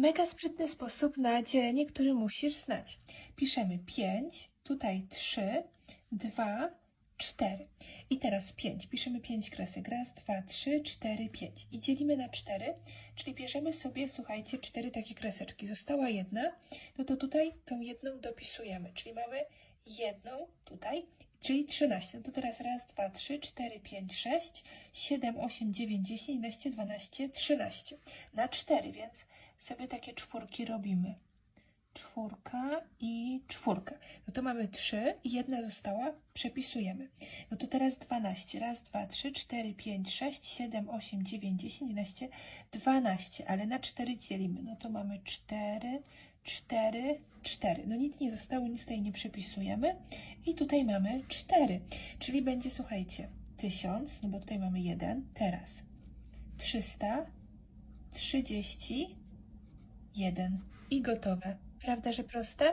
Mega sprytny sposób na dzielenie, który musisz znać. Piszemy 5, tutaj 3, 2, 4. I teraz 5. Piszemy 5 kresek. Raz, dwa, trzy, cztery, pięć. I dzielimy na 4, czyli bierzemy sobie, słuchajcie, 4 takie kreseczki. Została jedna, no to tutaj tą jedną dopisujemy, czyli mamy jedną tutaj, czyli 13. No to teraz raz, dwa, trzy, cztery, pięć, sześć, siedem, osiem, dziewięć, dziesięć, jedenaście, dwanaście, trzynaście. Na 4, więc sobie takie czwórki robimy. Czwórka i czwórka. No to mamy trzy i jedna została, przepisujemy. No to teraz 12. Raz, dwa, trzy, cztery, pięć, sześć, siedem, osiem, dziewięć, dziesięć, jedenaście, dwanaście. Ale na cztery dzielimy. No to mamy cztery, cztery, cztery. No nic nie zostało, nic tutaj nie przepisujemy. I tutaj mamy cztery. Czyli będzie, słuchajcie, tysiąc, no bo tutaj mamy jeden. Teraz trzysta, trzydzieści, jeden. I gotowe. Prawda, że proste?